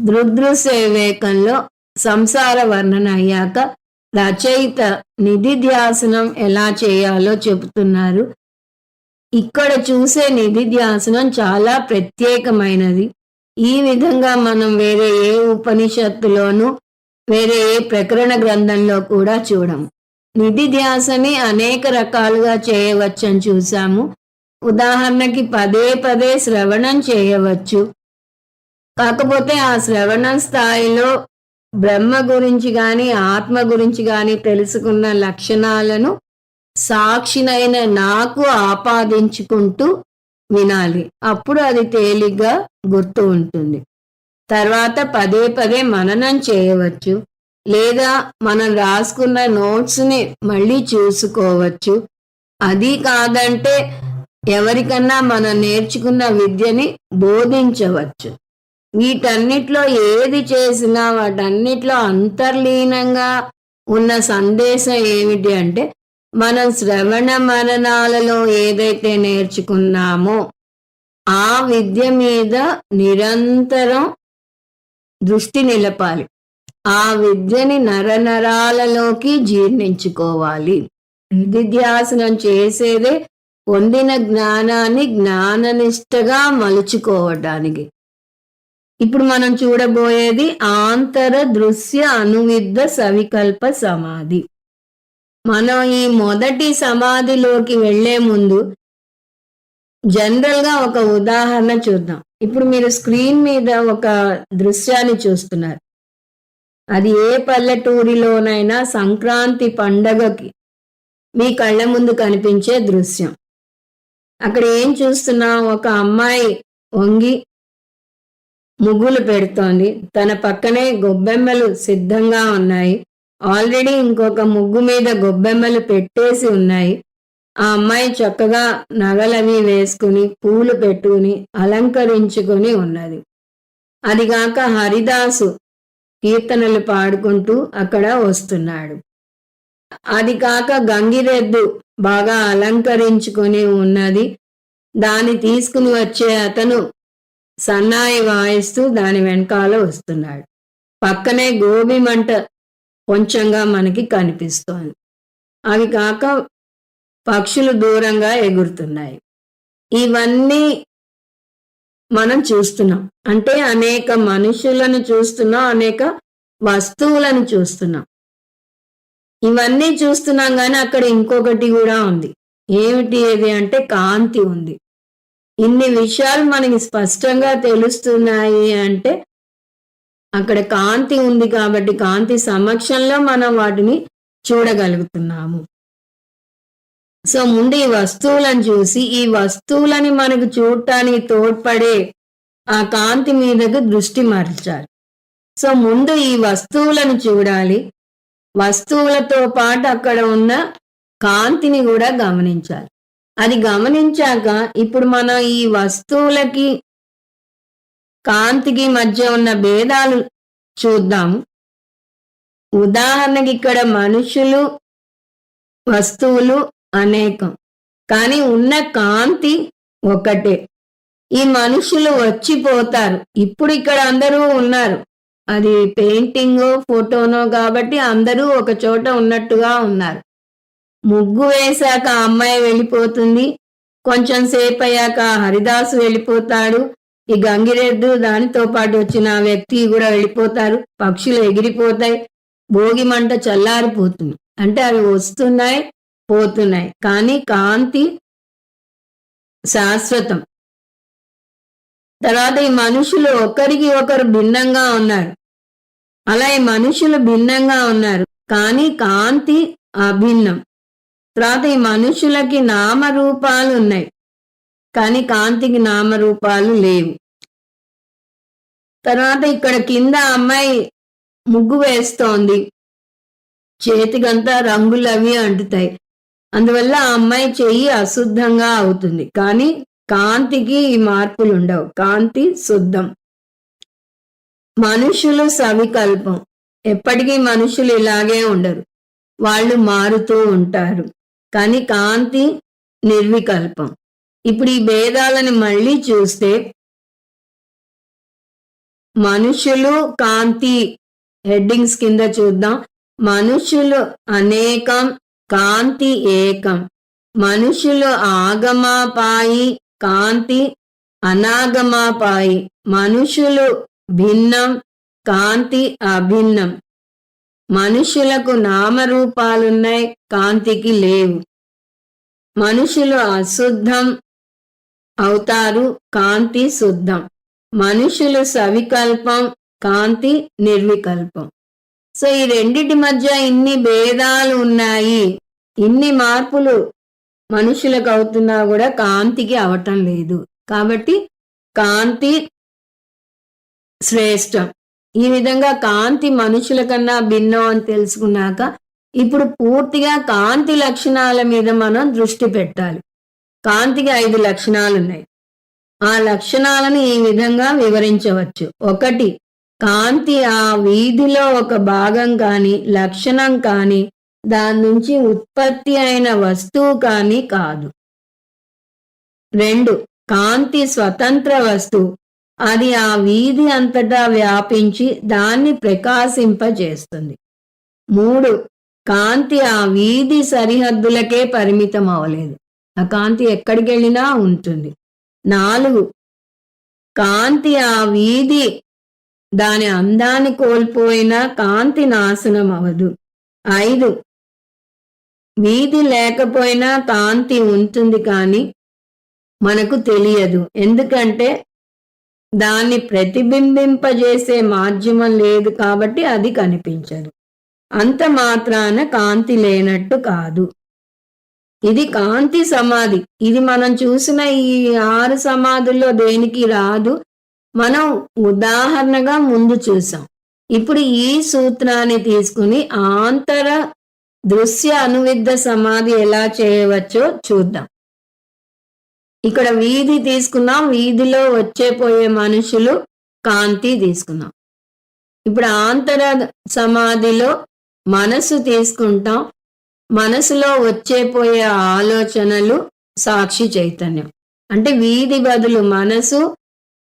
దృదృశ్య సంసార వర్ణన అయ్యాక రచయిత నిధిధ్యాసనం ఎలా చేయాలో చెబుతున్నారు. ఇక్కడ చూసే నిధిధ్యాసనం చాలా ప్రత్యేకమైనది. ఈ విధంగా మనం వేరే ఏ ఉపనిషత్తులోనూ వేరే ఏ ప్రకరణ గ్రంథంలో కూడా చూడము. నిధిధ్యాసని అనేక రకాలుగా చేయవచ్చని చూసాము. ఉదాహరణకి పదే పదే శ్రవణం చేయవచ్చు. కాకపోతే ఆ శ్రవణం స్థాయిలో బ్రహ్మ గురించి కానీ ఆత్మ గురించి కానీ తెలుసుకున్న లక్షణాలను సాక్షినైన నాకు ఆపాదించుకుంటూ వినాలి. అప్పుడు అది తేలిగ్గా గుర్తు ఉంటుంది. తర్వాత పదే పదే మననం చేయవచ్చు. లేదా మనం రాసుకున్న నోట్స్ని మళ్ళీ చూసుకోవచ్చు. అది కాదంటే ఎవరికన్నా మనం నేర్చుకున్న విద్యని బోధించవచ్చు. వీటన్నిటిలో ఏది చేసినా వాటన్నిటిలో అంతర్లీనంగా ఉన్న సందేశం ఏమిటి అంటే మనం శ్రవణ మరణాలలో ఏదైతే నేర్చుకున్నామో ఆ విద్య మీద నిరంతరం దృష్టి నిలపాలి. ఆ విద్యని నరనరాలలోకి జీర్ణించుకోవాలి. నిధిధ్యాసనం చేసేదే పొందిన జ్ఞానాన్ని జ్ఞాననిష్టగా మలుచుకోవడానికి ఇప్పుడు మనం చూడబోయేది ఆంతర దృశ్య అనువిద్ధ సవికల్ప సమాధి. మనం ఈ మొదటి సమాధిలోకి వెళ్ళే ముందు జనరల్గా ఒక ఉదాహరణ చూద్దాం. ఇప్పుడు మీరు స్క్రీన్ మీద ఒక దృశ్యాన్ని చూస్తున్నారు. అది ఏ పల్లెటూరిలోనైనా సంక్రాంతి పండగకి మీ కళ్ళ ముందు కనిపించే దృశ్యం. అక్కడ ఏం చూస్తున్నాం? ఒక అమ్మాయి వంగి ముగ్గులు పెడుతోంది. తన పక్కనే గొబ్బెమ్మలు సిద్ధంగా ఉన్నాయి. ఆల్రెడీ ఇంకొక ముగ్గు మీద గొబ్బెమ్మలు పెట్టేసి ఉన్నాయి. ఆ అమ్మాయి చక్కగా నగలవి వేసుకుని పూలు పెట్టుకుని అలంకరించుకుని ఉన్నది. అదిగాక హరిదాసు కీర్తనలు పాడుకుంటూ అక్కడ వస్తున్నాడు. అది కాక గంగిరెద్దు బాగా అలంకరించుకొని ఉన్నది. దాన్ని తీసుకుని వచ్చే అతను సన్నాయి వాయిస్తూ దాని వెనకాల వస్తున్నాడు. పక్కనే గోబి మంట కొంచెంగా మనకి కనిపిస్తోంది. అవి కాక పక్షులు దూరంగా ఎగురుతున్నాయి. ఇవన్నీ మనం చూస్తున్నాం. అంటే అనేక మనుషులను చూస్తున్నాం అనేక వస్తువులను చూస్తున్నాం. ఇవన్నీ చూస్తున్నాం కానీ అక్కడ ఇంకొకటి కూడా ఉంది. ఏమిటి ఏది అంటే కాంతి ఉంది. ఇన్ని విషయాలు మనకి స్పష్టంగా తెలుస్తున్నాయి అంటే అక్కడ కాంతి ఉంది కాబట్టి కాంతి సమక్షంలో మనం వాటిని చూడగలుగుతున్నాము. సో ముందు ఈ వస్తువులను చూసి ఈ వస్తువులని మనకు చూడటానికి తోడ్పడే ఆ కాంతి మీదకు దృష్టి మరచాలి. సో ముందు ఈ వస్తువులను చూడాలి. వస్తువులతో పాటు అక్కడ ఉన్న కాంతిని కూడా గమనించాలి. అది గమనించాక ఇప్పుడు మనం ఈ వస్తువులకి కాంతికి మధ్య ఉన్న భేదాలు చూద్దాము. ఉదాహరణకి ఇక్కడ మనుషులు వస్తువులు అనేకం. కానీ ఉన్న కాంతి ఒకటే. ఈ మనుషులు వచ్చిపోతారు. ఇప్పుడు ఇక్కడ అందరూ ఉన్నారు. అది పెయింటింగ్ ఫోటోనో కాబట్టి అందరూ ఒక చోట ఉన్నట్టుగా ఉన్నారు. ముగ్గు వేశాక అమ్మాయి వెళ్ళిపోతుంది. కొంచెం సేపు అయ్యాక హరిదాసు వెళ్ళిపోతాడు. ఈ గంగిరెద్దు దానితో పాటు వచ్చిన వ్యక్తి కూడా వెళ్ళిపోతారు. పక్షులు ఎగిరిపోతాయి. భోగి మంట చల్లారిపోతుంది. అంటే అవి వస్తున్నాయి పోతున్నాయి. కానీ కాంతి శాశ్వతం. తర్వాత ఈ మనుషులు ఒకరికి ఒకరు భిన్నంగా ఉన్నారు. అలా ఈ మనుషులు భిన్నంగా ఉన్నారు. కానీ కాంతి అభిన్నం. తర్వాత ఈ మనుషులకి నామరూపాలు ఉన్నాయి కానీ కాంతికి నామరూపాలు లేవు. తర్వాత ఇక్కడ కింద అమ్మాయి ముగ్గు వేస్తోంది. చేతికంతా రంగులు అవి అంటుతాయి. అందువల్ల ఆ అమ్మాయి చెయ్యి అశుద్ధంగా అవుతుంది కానీ కాంతికి ఈ మార్పులు ఉండవు. కాంతి శుద్ధం. మనుషులు సవికల్పం. ఎప్పటికీ మనుషులు ఇలాగే ఉండరు. వాళ్ళు మారుతూ ఉంటారు. కానీ కాంతి నిర్వికల్పం. ఇప్పుడు ఈ భేదాలను మళ్ళీ చూస్తే మనుషులు కాంతి హెడ్డింగ్స్ కింద చూద్దాం. మనుషులు అనేకం కాంతి ఏకం. మనుషులు ఆగమాపాయి కాంతి అనాగమాపాయి. మనుషులు భిన్నం కాంతి అభిన్నం. మనుషులకు నామరూపాలున్నాయి కాంతికి లేవు. మనుషులు అశుద్ధం అవుతారు కాంతి శుద్ధం. మనుషులు సవికల్పం కాంతి నిర్వికల్పం. సో ఈ రెండిటి మధ్య ఇన్ని భేదాలు ఉన్నాయి. ఇన్ని మార్పులు మనుషులకు అవుతున్నా కూడా కాంతికి అవటం లేదు. కాబట్టి కాంతి శ్రేష్టం. ఈ విధంగా కాంతి మనుషుల కన్నా భిన్నం అని తెలుసుకున్నాక ఇప్పుడు పూర్తిగా కాంతి లక్షణాల మీద మనం దృష్టి పెట్టాలి. కాంతికి ఐదు లక్షణాలు ఉన్నాయి. ఆ లక్షణాలను ఈ విధంగా వివరించవచ్చు. ఒకటి కాంతి ఆ వీధిలో ఒక భాగం కానీ లక్షణం కానీ దాని నుంచి ఉత్పత్తి అయిన వస్తువు కానీ కాదు. రెండు కాంతి స్వతంత్ర వస్తువు. అది ఆ వీధి అంతటా వ్యాపించి దాన్ని ప్రకాశింపజేస్తుంది. మూడు కాంతి ఆ వీధి సరిహద్దులకే పరిమితం అవ్వలేదు ఆ కాంతి ఎక్కడికి వెళ్ళినా ఉంటుంది. నాలుగు కాంతి ఆ వీధి దాని అందాన్ని కోల్పోయినా కాంతి నాశనం అవదు ఐదు వీధి లేకపోయినా కాంతి ఉంటుంది కానీ మనకు తెలియదు. ఎందుకంటే దాన్ని ప్రతిబింబింపజేసే మాధ్యమం లేదు కాబట్టి అది కనిపించదు. అంత మాత్రాన కాంతి లేనట్టు కాదు. ఇది కాంతి సమాధి. ఇది మనం చూసిన ఈ ఆరు సమాధుల్లో దేనికి రాదు? మనం ఉదాహరణగా ముందు చూసాం. ఇప్పుడు ఈ సూత్రాన్ని తీసుకుని ఆంతర దృశ్య అనువిద్ధ సమాధి ఎలా చేయవచ్చో చూద్దాం. ఇక్కడ వీధి తీసుకున్నాం వీధిలో వచ్చే పోయే మనుషులు కాంతి తీసుకున్నాం ఇప్పుడు ఆంతర సమాధిలో మనసు తీసుకుంటాం. మనసులో వచ్చే పోయే ఆలోచనలు సాక్షి చైతన్యం. అంటే వీధి బదులు మనసు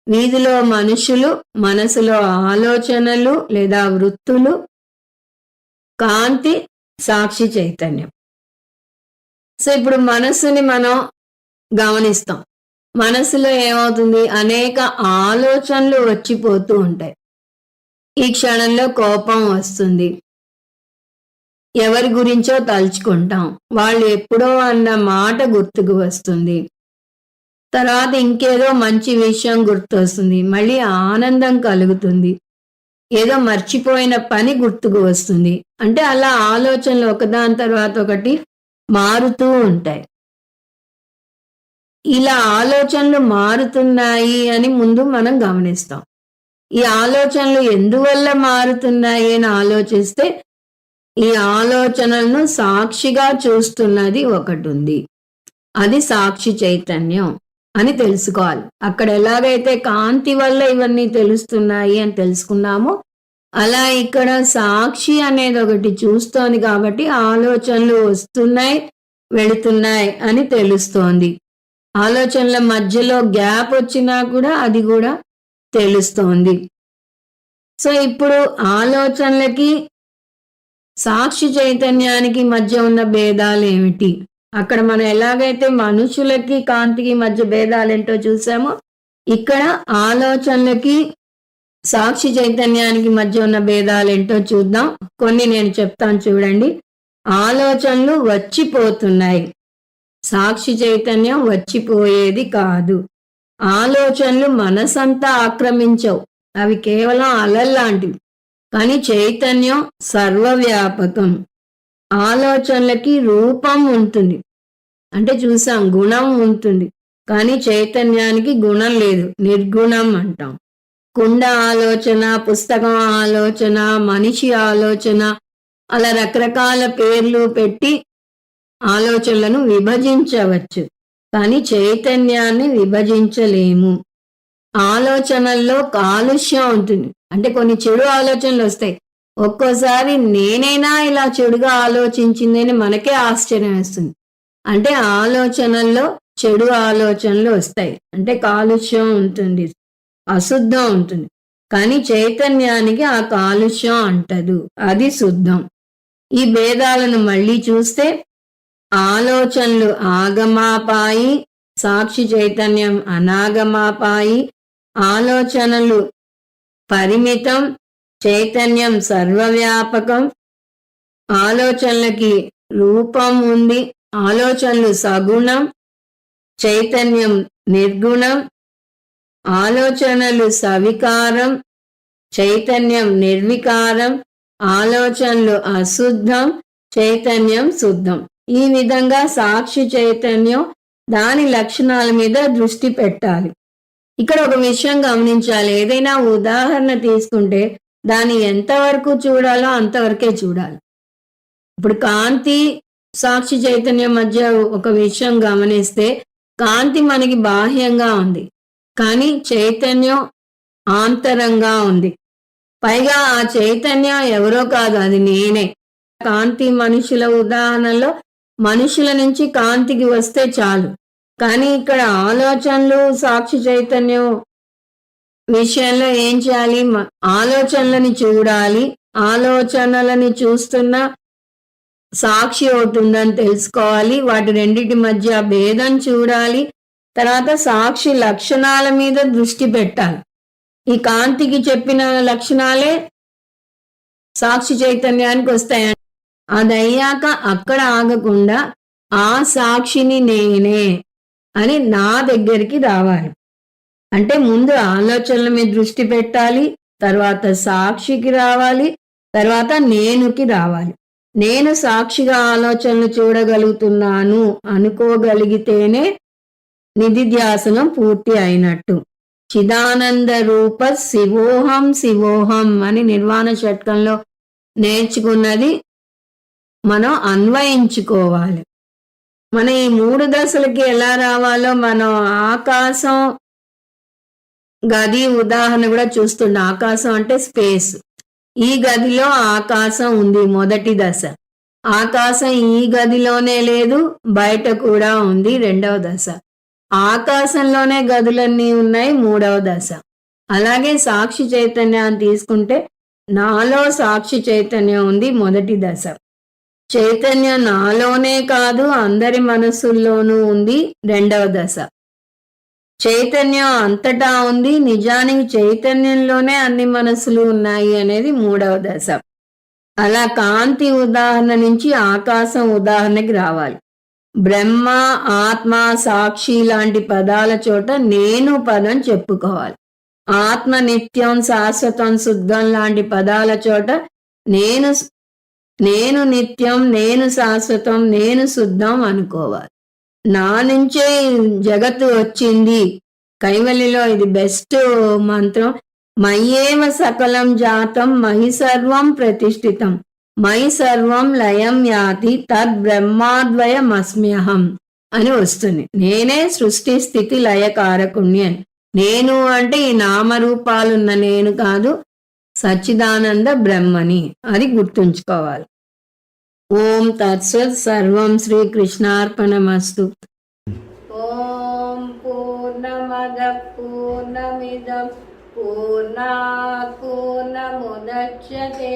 వీధిలో మనుషులు మనసులో ఆలోచనలు లేదా వృత్తులు కాంతి సాక్షి చైతన్యం. సో ఇప్పుడు మనసుని మనం గమనిస్తాం. మనసులో ఏమవుతుంది? అనేక ఆలోచనలు వచ్చిపోతూ ఉంటాయి. ఈ క్షణంలో కోపం వస్తుంది. ఎవరి గురించో తలుచుకుంటాం. వాళ్ళు ఎప్పుడో అన్న మాట గుర్తుకు వస్తుంది. తర్వాత ఇంకేదో మంచి విషయం గుర్తొస్తుంది. మళ్ళీ ఆనందం కలుగుతుంది. ఏదో మర్చిపోయిన పని గుర్తుకు వస్తుంది. అంటే అలా ఆలోచనలు ఒకదాని తర్వాత ఒకటి మారుతూ ఉంటాయి. ఇలా ఆలోచనలు మారుతున్నాయి అని ముందు మనం గమనిస్తాం. ఈ ఆలోచనలు ఎందువల్ల మారుతున్నాయి అని ఆలోచిస్తే ఈ ఆలోచనలను సాక్షిగా చూస్తున్నది ఒకటి ఉంది అది సాక్షి చైతన్యం అని తెలుసుకోవాలి. అక్కడ ఎలాగైతే కాంతి వల్ల ఇవన్నీ తెలుస్తున్నాయి అని తెలుసుకున్నామో అలా ఇక్కడ సాక్షి అనేది ఒకటి చూస్తోంది కాబట్టి ఆలోచనలు వస్తున్నాయి వెళుతున్నాయి అని తెలుస్తోంది. ఆలోచనల మధ్యలో గ్యాప్ వచ్చినా కూడా అది కూడా తెలుస్తోంది. సో ఇప్పుడు ఆలోచనలకి సాక్షి చైతన్యానికి మధ్య ఉన్న భేదాలు ఏమిటి? అక్కడ మనం ఎలాగైతే మనుషులకి కాంతికి మధ్య భేదాలు ఏంటో చూసామో ఇక్కడ ఆలోచనలకి సాక్షి చైతన్యానికి మధ్య ఉన్న భేదాలు ఏంటో చూద్దాం. కొన్ని నేను చెప్తాను చూడండి. ఆలోచనలు వచ్చిపోతున్నాయి. సాక్షి చైతన్యం వచ్చిపోయేది కాదు. ఆలోచనలు మనసంతా ఆక్రమించవు. అవి కేవలం అలల్లాంటివి కానీ చైతన్యం సర్వవ్యాపకం. ఆలోచనలకి రూపం ఉంటుంది. అంటే చూసాం గుణం ఉంటుంది. కానీ చైతన్యానికి గుణం లేదు. నిర్గుణం అంటాం. కుండ ఆలోచన పుస్తకం ఆలోచన మనిషి ఆలోచన అలా రకరకాల పేర్లు పెట్టి ఆలోచనలను విభజించవచ్చు కానీ చైతన్యాన్ని విభజించలేము. ఆలోచనల్లో కాలుష్యం ఉంటుంది. అంటే కొన్ని చెడు ఆలోచనలు వస్తాయి. ఒక్కోసారి నేనైనా ఇలా చెడుగా ఆలోచించిందని మనకే ఆశ్చర్యం వేస్తుంది. అంటే ఆలోచనల్లో చెడు ఆలోచనలు వస్తాయి. అంటే కాలుష్యం ఉంటుంది అశుద్ధం ఉంటుంది. కానీ చైతన్యానికి ఆ కాలుష్యం అంటదు. అది శుద్ధం. ఈ భేదాలను మళ్ళీ చూస్తే ఆలోచనలు ఆగమాపాయి సాక్షి చైతన్యం అనాగమాపాయి ఆలోచనలు పరిమితం చైతన్యం సర్వవ్యాపకం ఆలోచనలకి రూపం ఉంది ఆలోచనలు సగుణం చైతన్యం నిర్గుణం ఆలోచనలు సవికారం చైతన్యం నిర్వికారం ఆలోచనలు అశుద్ధం చైతన్యం శుద్ధం. ఈ విధంగా సాక్షి చైతన్యం దాని లక్షణాల మీద దృష్టి పెట్టాలి. ఇక్కడ ఒక విషయం గమనించాలి. ఏదైనా ఉదాహరణ తీసుకుంటే దాన్ని ఎంతవరకు చూడాలో అంతవరకే చూడాలి. ఇప్పుడు కాంతి సాక్షి చైతన్యం మధ్య ఒక విషయం గమనిస్తే కాంతి మనకి బాహ్యంగా ఉంది. కానీ చైతన్యం ఆంతరంగా ఉంది. పైగా ఆ చైతన్యం ఎవరో కాదు అది నేనే. కాంతి మనుషుల ఉదాహరణలో మనుషుల నుంచి కాంతికి వస్తే చాలు. కానీ ఇక్కడ ఆలోచనలు సాక్షి చైతన్యం విషయంలో ఏం చేయాలి? ఆలోచనలని చూడాలి. ఆలోచనలని చూస్తున్న సాక్షి ఒకటి ఉందని తెలుసుకోవాలి. వాటి రెండిటి మధ్య భేదం చూడాలి. తర్వాత సాక్షి లక్షణాల మీద దృష్టి పెట్టాలి. ఈ కాంతికి చెప్పిన లక్షణాలే సాక్షి చైతన్యానికి వస్తాయండి అదయ్యాక అక్కడ ఆగకుండా ఆ సాక్షిని నేనే అని నా దగ్గరికి రావాలి. అంటే ముందు ఆలోచనల మీద దృష్టి పెట్టాలి తర్వాత సాక్షికి రావాలి తర్వాత నేనుకి రావాలి. నేను సాక్షిగా ఆలోచనలు చూడగలుగుతున్నాను అనుకోగలిగితేనే నిధిధ్యాసనం పూర్తి అయినట్టు. చిదానంద రూప శివోహం శివోహం అని నిర్వాణ షట్కంలో నేర్చుకున్నది మనం అన్వయించుకోవాలి. మన ఈ మూడు దశలకి ఎలా రావాలో మనం ఆకాశం గది ఉదాహరణ కూడా చూస్తుండే. ఆకాశం అంటే స్పేస్. ఈ గదిలో ఆకాశం ఉంది మొదటి దశ. ఆకాశం ఈ గదిలోనే లేదు బయట కూడా ఉంది రెండవ దశ. ఆకాశంలోనే గదులన్నీ ఉన్నాయి మూడవ దశ. అలాగే సాక్షి చైతన్యాన్ని తీసుకుంటే నాలో సాక్షి చైతన్యం ఉంది మొదటి దశ. చైతన్యం నాలోనే కాదు అందరి మనసుల్లోనూ ఉంది రెండవ దశ. చైతన్యం అంతటా ఉంది నిజానికి చైతన్యంలోనే అన్ని మనసులు ఉన్నాయి అనేది మూడవ దశ. అలా కాంతి ఉదాహరణ నుంచి ఆకాశం ఉదాహరణకి రావాలి. బ్రహ్మ ఆత్మ సాక్షి లాంటి పదాల చోట నేను పదం చెప్పుకోవాలి. ఆత్మ నిత్యం శాశ్వతం శుద్ధం లాంటి పదాల చోట నేను నేను నిత్యం నేను శాశ్వతం నేను శుద్ధం అనుకోవాలి. నా నుంచే జగత్తు వచ్చింది. కైవలిలో ఇది బెస్ట్ మంత్రం. మయ్యేవ సకలం జాతం మహి సర్వం ప్రతిష్ఠితం. మై సర్వం లయం యాతి తద్ బ్రహ్మాద్వయమస్మ్యహం అని వస్తుంది. నేనే సృష్టి స్థితి లయకారకుణ్ణి అని. నేను అంటే ఈ నామరూపాలున్న నేను కాదు సచ్చిదానంద బ్రహ్మని అది గుర్తుంచుకోవాలి. ఓం తత్సత్ సర్వం శ్రీకృష్ణార్పణమస్తు. ఓం పూర్ణమద పూర్ణమిదం పూర్ణాత్ పూర్ణముదచ్యతే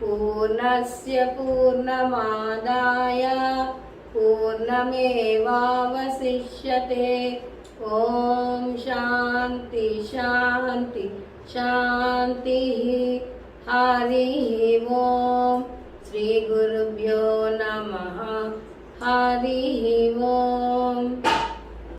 పూర్ణస్య పూర్ణమాదాయ పూర్ణమేవావశిష్యతే. ఓం శాంతి శాంతి. శాంతి హరి ఓం శ్రీ గురుభ్యో నమ హరి ఓం